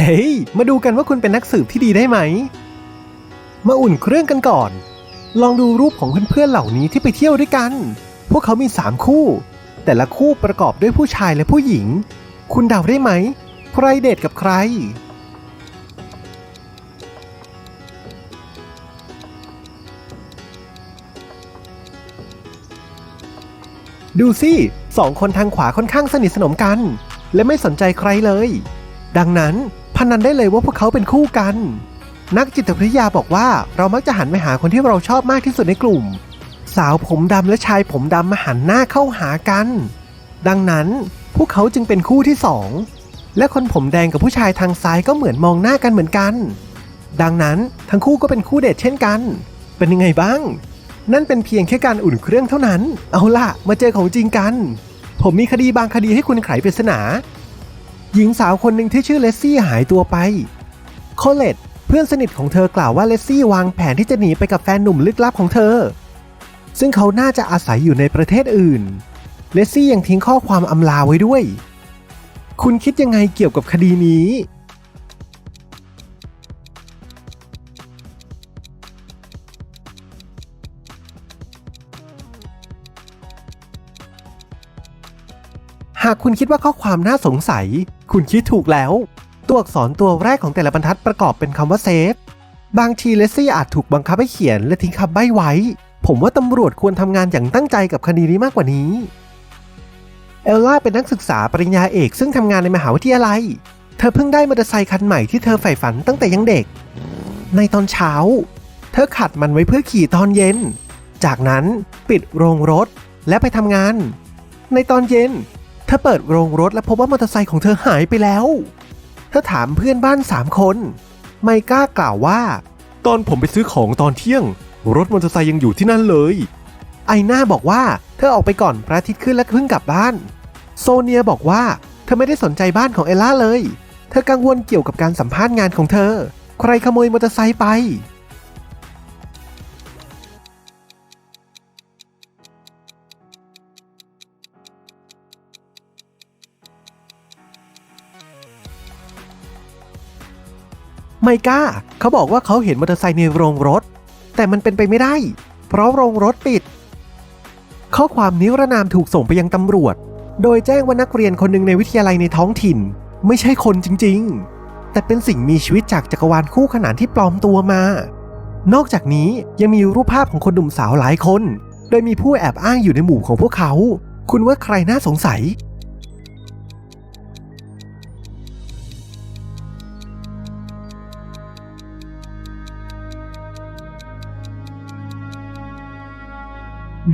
ฮ้ย มาดูกันว่าคุณเป็นนักสืบที่ดีได้ไหม มาอุ่นเครื่องกันก่อน ลองดูรูปของเพื่อนๆเหล่านี้ที่ไปเที่ยวด้วยกัน พวกเขามีสามคู่ แต่ละคู่ประกอบด้วยผู้ชายและผู้หญิง คุณเดาได้ไหม ใครเดทกับใคร ดูสิสองคนทางขวาค่อนข้างสนิทสนมกัน และไม่สนใจใครเลย ดังนั้น พนันได้เลยว่าพวกเขาเป็นคู่กัน นักจิตวิทยาบอกว่าเรามักจะหันไปหาคนที่เราชอบมากที่สุดในกลุ่ม สาวผมดำและชายผมดำมาหันหน้าเข้าหากัน ดังนั้นพวกเขาจึงเป็นคู่ที่สองและคนผมแดงกับผู้ชายทางซ้ายก็เหมือนมองหน้ากันเหมือนกัน ดังนั้นทั้งคู่ก็เป็นคู่เดทเช่นกัน เป็นยังไงบ้าง นั่นเป็นเพียงแค่การอุ่นเครื่องเท่านั้น เอาล่ะ มาเจอของจริงกัน ผมมีคดีบางคดีให้คุณไขปริศนา หญิงสาวคนหนึ่งที่ชื่อเลสซี่หายตัวไป โคเลตเพื่อนสนิทของเธอกล่าวว่าเลสซี่วางแผนที่จะหนีไปกับแฟนหนุ่มลึกลับของเธอ ซึ่งเขาน่าจะอาศัยอยู่ในประเทศอื่น เลสซี่ยังทิ้งข้อความอำลาไว้ด้วย คุณคิดยังไงเกี่ยวกับคดีนี้ากคุณคิดว่าข้อความน่าสงสัย คุณคิดถูกแล้ว ตัวอักษรตัวแรกของแต่ละบรรทัดประกอบเป็นคำว่าเซฟบางทีเลซี่อาจถูกบังคับให้เขียนและทิ้งคำใบ้ไว้ ผมว่าตำรวจควรทำงานอย่างตั้งใจกับคดีนี้มากกว่านี้ เอลล่าเป็นนักศึกษาปริญญาเอกซึ่งทำงานในมหาวิทยาลัย เธอเพิ่งได้มอเตอร์ไซคันใหม่ที่เธอใฝ่ฝันตั้งแต่ยังเด็ก ในตอนเช้า เธอขัดมันไว้เพื่อขี่ตอนเย็น จากนั้นปิดโรงรถและไปทำงาน ในตอนเย็น ธอเปิดโรงรถและพบว่ามอเตอร์ไซค์ของเธอหายไปแล้ว เธอถามเพื่อนบ้านสามคน ไมก้ากล่าวว่า ตอนผมไปซื้อของตอนเที่ยง รถมอเตอร์ไซค์ยังอยู่ที่นั่นเลย ไอหน้าบอกว่าเธอออกไปก่อนพระอาทิตย์ขึ้นและเพิ่งกลับบ้าน โซเนียบอกว่าเธอไม่ได้สนใจบ้านของเอลล่าเลย เธอกังวลเกี่ยวกับการสัมภาษณ์งานของเธอ ใครขโมยมอเตอร์ไซค์ไป มก้าเขาบอกว่าเขาเห็นมอเตอร์ไซค์ในโรงรถ แต่มันเป็นไปไม่ได้ เพราะโรงรถปิด ข้อความนิรนามถูกส่งไปยังตำรวจ โดยแจ้งว่านักเรียนคนหนึ่งในวิทยาลัยในท้องถิ่น ไม่ใช่คนจริง ๆ แต่เป็นสิ่งมีชีวิตจากจักรวาลคู่ขนานที่ปลอมตัวมา นอกจากนี้ยังมีรูปภาพของคนหนุ่มสาวหลายคน โดยมีผู้แอบอ้างอยู่ในหมู่ของพวกเขา คุณว่าใครน่าสงสัย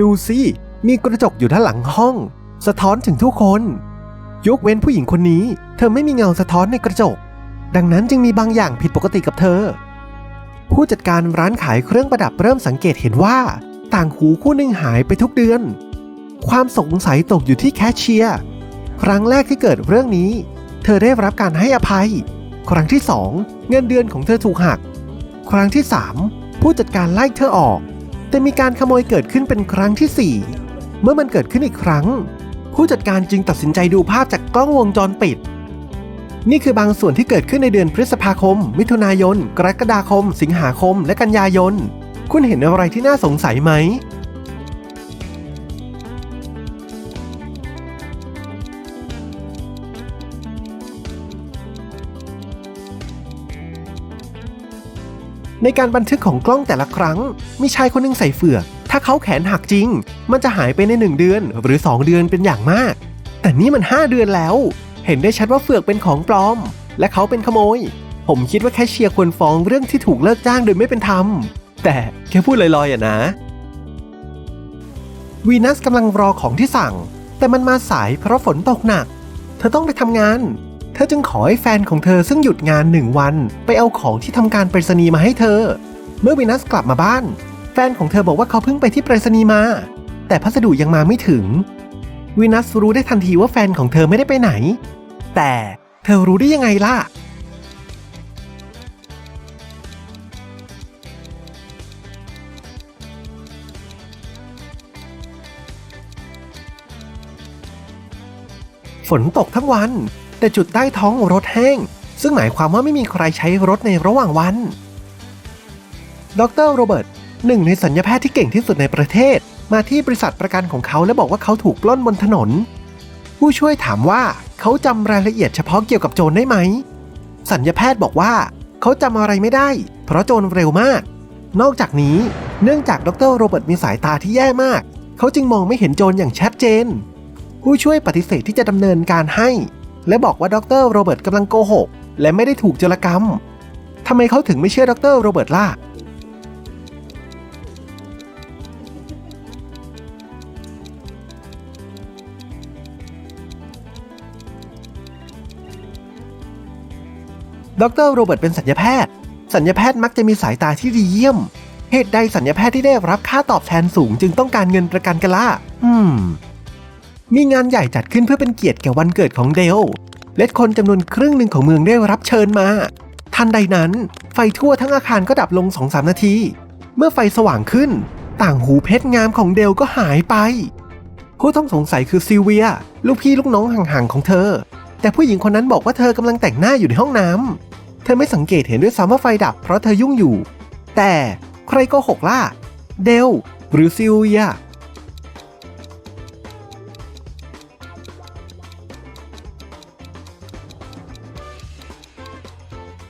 ดูสิ มีกระจกอยู่ด้านหลังห้อง สะท้อนถึงทุกคน ยกเว้นผู้หญิงคนนี้ เธอไม่มีเงาสะท้อนในกระจก ดังนั้นจึงมีบางอย่างผิดปกติกับเธอ ผู้จัดการร้านขายเครื่องประดับเริ่มสังเกตเห็นว่า ต่างหูคู่หนึ่งหายไปทุกเดือน ความสงสัยตกอยู่ที่แคชเชียร์ ครั้งแรกที่เกิดเรื่องนี้ เธอได้รับการให้อภัย ครั้งที่สองเงินเดือนของเธอถูกหัก ครั้งที่สามผู้จัดการไล่เธอออก แต่มีการขโมยเกิดขึ้นเป็นครั้งที่ 4 เมื่อมันเกิดขึ้นอีกครั้ง ผู้จัดการจึงตัดสินใจดูภาพจากกล้องวงจรปิด นี่คือบางส่วนที่เกิดขึ้นในเดือนพฤษภาคม มิถุนายน กรกฎาคม สิงหาคม และกันยายน คุณเห็นอะไรที่น่าสงสัยไหม ในการบันทึกของกล้องแต่ละครั้ง มีชายคนหนึงใส่เฟือก ถ้าเขาแขนหักจริง มันจะหายไปใน 1 เดือน หรือ 2 เดือนเป็นอย่างมาก แต่นี่มัน 5 เดือนแล้ว เห็นได้ชัดว่าเฟือกเป็นของปลอม และเขาเป็นขโมย ผมคิดว่าแคชเชียร์ควรฟ้องเรื่องที่ถูกเลิกจ้างโดยไม่เป็นธรรม แต่แค่พูดลอยๆอะนะวีนัสกำลังรอของที่สั่ง แต่มันมาสายเพราะฝนตกหนัก เธอต้องไปทำงาน เธอจึงขอให้แฟนของเธอซึ่งหยุดงานหนึ่งวัน ไปเอาของที่ทำการไปรษณีย์มาให้เธอ เมื่อวีนัสกลับมาบ้าน แฟนของเธอบอกว่าเขาเพิ่งไปที่ไปรษณีย์มา แต่พัสดุยังมาไม่ถึงวีนัสรู้ได้ทันทีว่าแฟนของเธอไม่ได้ไปไหน แต่เธอรู้ได้ยังไงล่ะฝนตกทั้งวัน แต่จุดใต้ท้องรถแห้ง ซึ่งหมายความว่าไม่มีใครใช้รถในระหว่างวัน ดรโรเบิร์ตหนึ่งในสัญญาแพทย์ที่เก่งที่สุดในประเทศ มาที่บริษัทประกันของเขาและบอกว่าเขาถูกปล้นบนถนน ผู้ช่วยถามว่าเขาจำรายละเอียดเฉพาะเกี่ยวกับโจรได้ไหม สัญญาแพทย์บอกว่า เขาจำอะไรไม่ได้ เพราะโจรเร็วมาก นอกจากนี้เนื่องจากดรโรเบิร์ตมีสายตาที่แย่มาก เขาจึงมองไม่เห็นโจรอย่างชัดเจน ผู้ช่วยปฏิเสธที่จะดำเนินการให้ และบอกว่าดรโรเบิร์ตกำลังโกหก และไม่ได้ถูกโจรกรรมทำไมเขาถึงไม่เชื่อดรโรเบิร์ตล่ะดรโรเบิร์ตเป็นสัญญาแพทย์ สัญญาแพทย์มักจะมีสายตาที่ดีเยี่ยม เหตุใดสัญญาแพทย์ที่ได้รับค่าตอบแทนสูงจึงต้องการเงินประกันกันล่ะ อืม มีงานใหญ่จัดขึ้นเพื่อเป็นเกียรติแก่วันเกิดของเดลและคนจำนวนครึ่งหนึ่งของเมืองได้รับเชิญมา ทันใดนั้น ไฟทั่วทั้งอาคารก็ดับลงสองสามนาที เมื่อไฟสว่างขึ้น ต่างหูเพชรงามของเดลก็หายไป ผู้ต้องสงสัยคือซิเวีย ลูกพี่ลูกน้องห่างๆของเธอ แต่ผู้หญิงคนนั้นบอกว่าเธอกำลังแต่งหน้าอยู่ในห้องน้ำเธอไม่สังเกตเห็นด้วยซ้ำว่าไฟดับเพราะเธอยุ่งอยู่ แต่ใครก็หกล่ะเดลหรือซิเวีย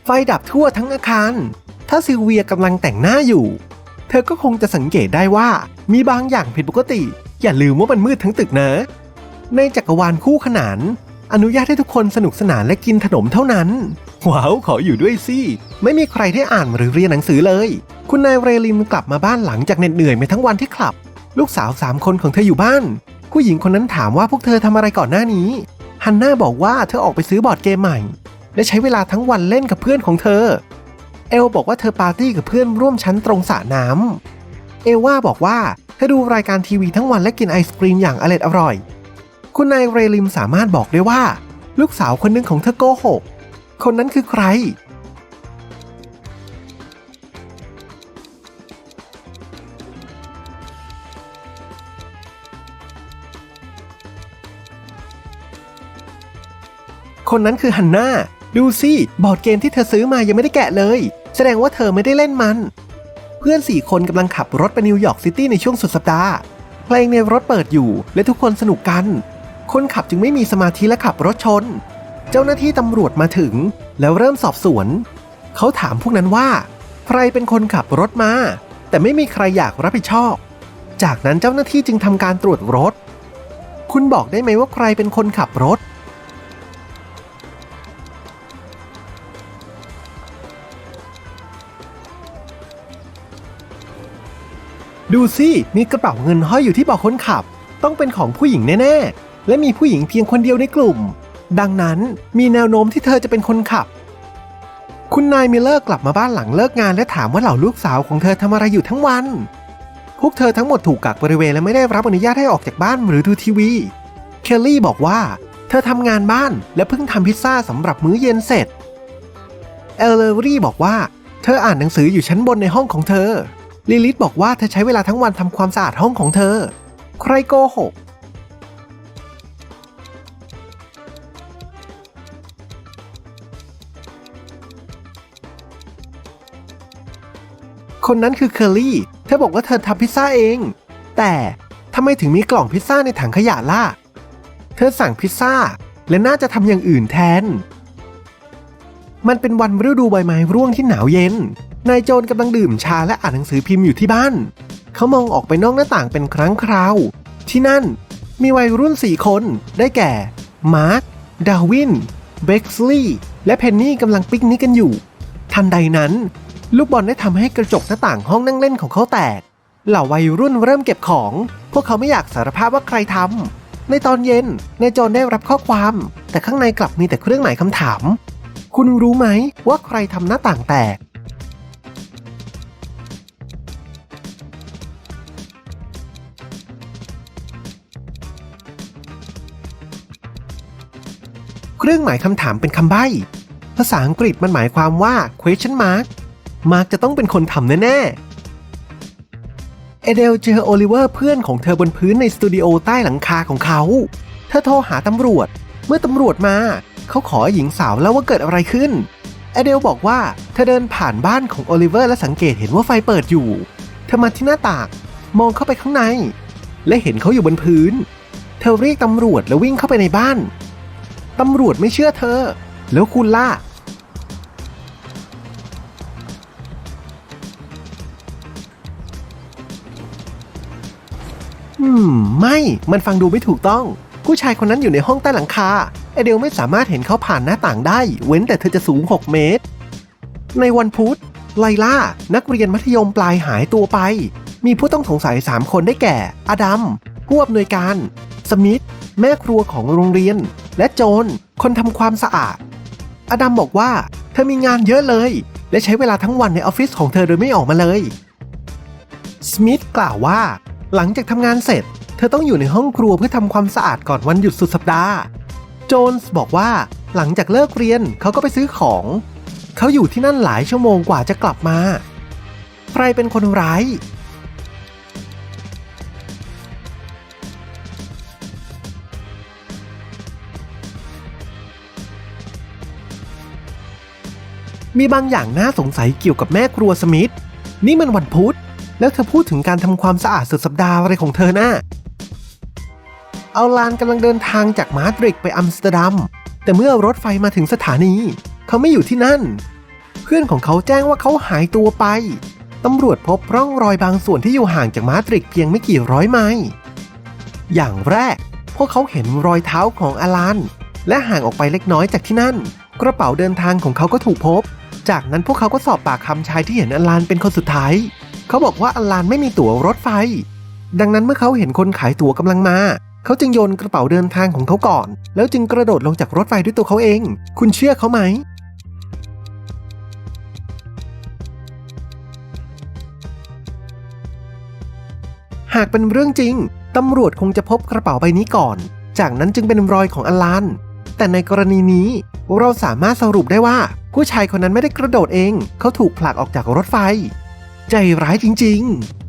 ไฟดับทั่วทั้งอาคาร ถ้าซิลเวียกำลังแต่งหน้าอยู่ เธอก็คงจะสังเกตได้ว่ามีบางอย่างผิดปกติ อย่าลืมว่ามันมืดทั้งตึกนะ ในจักรวาลคู่ขนาน อนุญาตให้ทุกคนสนุกสนานและกินขนมเท่านั้น ว้าว ขออยู่ด้วยสิ ไม่มีใครได้อ่านหรือเรียนหนังสือเลย คุณนายเรลิมกลับมาบ้านหลังจากเหน็ดเหนื่อยมาทั้งวันที่คลับ ลูกสาวสามคนของเธออยู่บ้าน ผู้หญิงคนนั้นถามว่าพวกเธอทำอะไรก่อนหน้านี้ ฮันน่าบอกว่าเธอออกไปซื้อบอร์ดเกมใหม่ และใช้เวลาทั้งวันเล่นกับเพื่อนของเธอ เอลบอกว่าเธอปาร์ตี้กับเพื่อนร่วมชั้นตรงสระน้ำเอลว่าบอกว่าเธอดูรายการทีวีทั้งวันและกินไอศกรีมอย่างอร่อยอร่อย คุณนายเรลิมสามารถบอกได้ว่า ลูกสาวคนหนึ่งของเธอโกหก คนนั้นคือใคร คนนั้นคือฮันน่า ดูสิบอร์ดเกมที่เธอซื้อมายังไม่ได้แกะเลย แสดงว่าเธอไม่ได้เล่นมัน เพื่อนสี่คนกำลังขับรถไปนิวยอร์กซิตี้ในช่วงสุดสัปดาห์เพลงในรถเปิดอยู่และทุกคนสนุกกัน คนขับจึงไม่มีสมาธิและขับรถชน เจ้าหน้าที่ตำรวจมาถึง แล้วเริ่มสอบสวน เขาถามพวกนั้นว่า ใครเป็นคนขับรถมา แต่ไม่มีใครอยากรับผิดชอบ จากนั้นเจ้าหน้าที่จึงทำการตรวจรถ คุณบอกได้ไหมว่าใครเป็นคนขับรถ ดูสิมีกระเป๋าเงินห้อยอยู่ที่เบาะคนขับ ต้องเป็นของผู้หญิงแน่ๆ และมีผู้หญิงเพียงคนเดียวในกลุ่ม ดังนั้นมีแนวโน้มที่เธอจะเป็นคนขับ คุณนายมิลเลอร์กลับมาบ้านหลังเลิกงานและถามว่าเหล่าลูกสาวของเธอทำอะไรอยู่ทั้งวัน พวกเธอทั้งหมดถูกกักบริเวณและไม่ได้รับอนุญาตให้ออกจากบ้านหรือดูทีวี เคลลี่บอกว่า เธอทำงานบ้านและเพิ่งทำพิซซ่าสำหรับมื้อเย็นเสร็จ เอลเลอรี่บอกว่า เธออ่านหนังสืออยู่ชั้นบนในห้องของเธอ ลิลิธบอกว่าเธอใช้เวลาทั้งวันทำความสะอาดห้องของเธอ ใครโกหก คนนั้นคือเคอรี่ เธอบอกว่าเธอทำพิซซ่าเอง แต่ทำไมถึงมีกล่องพิซซ่าในถังขยะล่ะ เธอสั่งพิซซ่า และน่าจะทำอย่างอื่นแทน มันเป็นวันฤดูใบไม้ร่วงที่หนาวเย็น นายโจรกำลังดื่มชาและอ่านหนังสือพิมพ์อยู่ที่บ้าน เขามองออกไปนอกหน้าต่างเป็นครั้งคราว ที่นั่นมีวัยรุ่นสี่คนได้แก่ มาร์ค ดาวิน เบ็กซ์ลีย์และเพนนี่กำลังปิกนิกกันอยู่ ทันใดนั้น ลูกบอลได้ทำให้กระจกหน้าต่างห้องนั่งเล่นของเขาแตก เหล่าวัยรุ่นเริ่มเก็บของ พวกเขาไม่อยากสารภาพว่าใครทำ ในตอนเย็นนายโจรได้รับข้อความ แต่ข้างในกลับมีแต่เครื่องหมายคำถาม คุณรู้ไหมว่าใครทำหน้าต่างแตก เครื่องหมายคำถามเป็นคำใบ้ ภาษาอังกฤษมันหมายความว่า question mark มาร์กจะต้องเป็นคนทำแน่ๆ เอเดลเจอโอลิเวอร์เพื่อนของเธอบนพื้นในสตูดิโอใต้หลังคาของเขา เธอโทรหาตำรวจ เมื่อตำรวจมา เขาขอหญิงสาวเล่าว่าเกิดอะไรขึ้นแอเดลบอกว่าเธอเดินผ่านบ้านของโอลิเวอร์และสังเกตเห็นว่าไฟเปิดอยู่ เธอมาที่หน้าต่างมองเข้าไปข้างใน และเห็นเขาอยู่บนพื้น เธอเรียกตำรวจแล้ววิ่งเข้าไปในบ้าน ตำรวจไม่เชื่อเธอ แล้วคุณล่ะ อืม ไม่ มันฟังดูไม่ถูกต้อง ผู้ชายคนนั้นอยู่ในห้องใต้หลังคา เอเดลไม่สามารถเห็นเขาผ่านหน้าต่างได้ เว้นแต่เธอจะสูง 6 เมตร ในวันพุธ ไลล่า นักเรียนมัธยมปลายหายตัวไป มีผู้ต้องสงสัย 3 คนได้แก่ อดัม ผู้อำนวยการ สมิธ แม่ครัวของโรงเรียน และโจนคนทำความสะอาด อดัมบอกว่าเธอมีงานเยอะเลย และใช้เวลาทั้งวันในออฟฟิศของเธอโดยไม่ออกมาเลย สมิธกล่าวว่า หลังจากทำงานเสร็จ เธอต้องอยู่ในห้องครัวเพื่อทำความสะอาดก่อนวันหยุดสุดสัปดาห์ โจนส์บอกว่าหลังจากเลิกเรียนเขาก็ไปซื้อของ เขาอยู่ที่นั่นหลายชั่วโมงกว่าจะกลับมา ใครเป็นคนร้าย มีบางอย่างน่าสงสัยเกี่ยวกับแม่ครัวสมิธนี่มันวันพุธ แล้วเธอพูดถึงการทำความสะอาดสุดสัปดาห์อะไรของเธอน่ะเอาลานกำลังเดินทางจากมาดริดไปอัมสเตอร์ดัม แต่เมื่อรถไฟมาถึงสถานี เขาไม่อยู่ที่นั่น เพื่อนของเขาแจ้งว่าเขาหายตัวไป ตำรวจพบร่องรอยบางส่วนที่อยู่ห่างจากมาดริดเพียงไม่กี่ร้อยไมล์ อย่างแรก พวกเขาเห็นรอยเท้าของอลันและห่างออกไปเล็กน้อยจากที่นั่น กระเป๋าเดินทางของเขาก็ถูกพบ จากนั้นพวกเขาก็สอบปากคำชายที่เห็นอลันเป็นคนสุดท้าย เขาบอกว่าอลันไม่มีตั๋วรถไฟ ดังนั้นเมื่อเขาเห็นคนขายตั๋วกำลังมา เขาจึงโยนกระเป๋าเดินทางของเขาก่อน แล้วจึงกระโดดลงจากรถไฟด้วยตัวเขาเอง คุณเชื่อเขาไหมหากเป็นเรื่องจริง ตำรวจคงจะพบกระเป๋าใบนี้ก่อน จากนั้นจึงเป็นรอยของอลันแต่ในกรณีนี้ เราสามารถสรุปได้ว่า ผู้ชายคนนั้นไม่ได้กระโดดเอง เขาถูกผลักออกจากรถไฟ ใจร้ายจริง ๆ